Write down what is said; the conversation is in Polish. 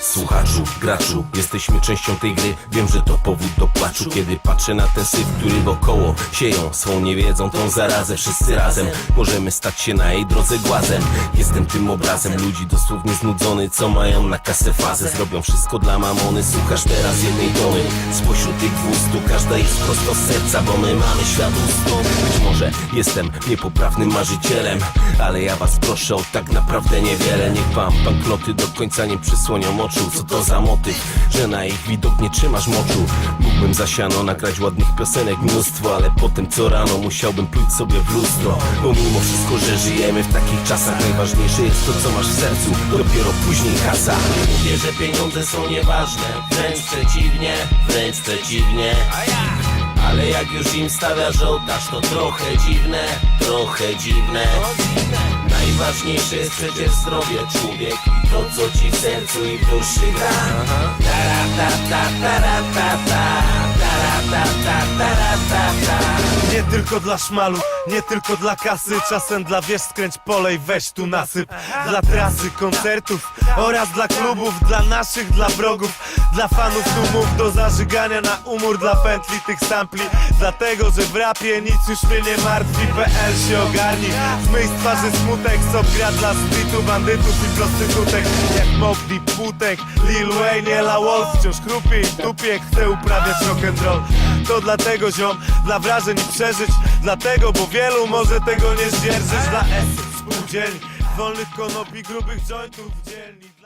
Słuchaczu, graczu, jesteśmy częścią tej gry. Wiem, że to powód do płaczu Kiedy patrzę na ten syf, który wokoło sieją Swą niewiedzą, tą zarazę Wszyscy razem. Możemy stać się na jej drodze głazem. Jestem tym obrazem ludzi dosłownie znudzony Co mają na kasę fazę. Zrobią wszystko dla mamony. Słuchasz teraz jednej tony Spośród tych dwustu Każda jest prosto serca Bo my mamy świat ustną Być może jestem niepoprawnym marzycielem Ale ja was proszę o tak naprawdę niewiele. Niech wam banknoty do końca nie przysłonią oczu. Co to za motyw, że na ich widok nie trzymasz moczu? Mógłbym za siano nagrać ładnych piosenek mnóstwo Ale potem co rano musiałbym pluć sobie w lustro. Bo mimo wszystko, że żyjemy w takich czasach Najważniejsze jest to co masz w sercu. Dopiero później kasa. Nie mówię, że pieniądze są nieważne. Wręcz przeciwnie, wręcz przeciwnie. Ale jak już im stawiasz ołtarz, to trochę dziwne, trochę dziwne Najważniejsze jest przecież zdrowie człowiek. I to co ci w sercu i w duszy gra. Taratata, taratata, taratata, taratata Nie tylko dla szmalu, nie tylko dla kasy. Czasem dla wiesz skręć polej, weź tu nasyp. Dla trasy, koncertów oraz dla klubów Dla naszych, dla wrogów, dla fanów tłumów Do zażygania na umór, dla pętli tych sampli. Dlatego, że w rapie nic już mnie nie martwi. PL się ogarni, zmyj z twarzy smutek Sob gra dla streetu, bandytów i prostytutek Jak Mob Deep, Putek, Lil Wayne, Ella Wolf Wciąż chrupie i dupie, chcę uprawiać rock'n'roll Dlatego ziom, dla wrażeń i przeżyć. Dlatego, bo wielu może tego nie zdzierżyć. Dla esy, spółdzielni, wolnych konopi, grubych jointów, dzielnic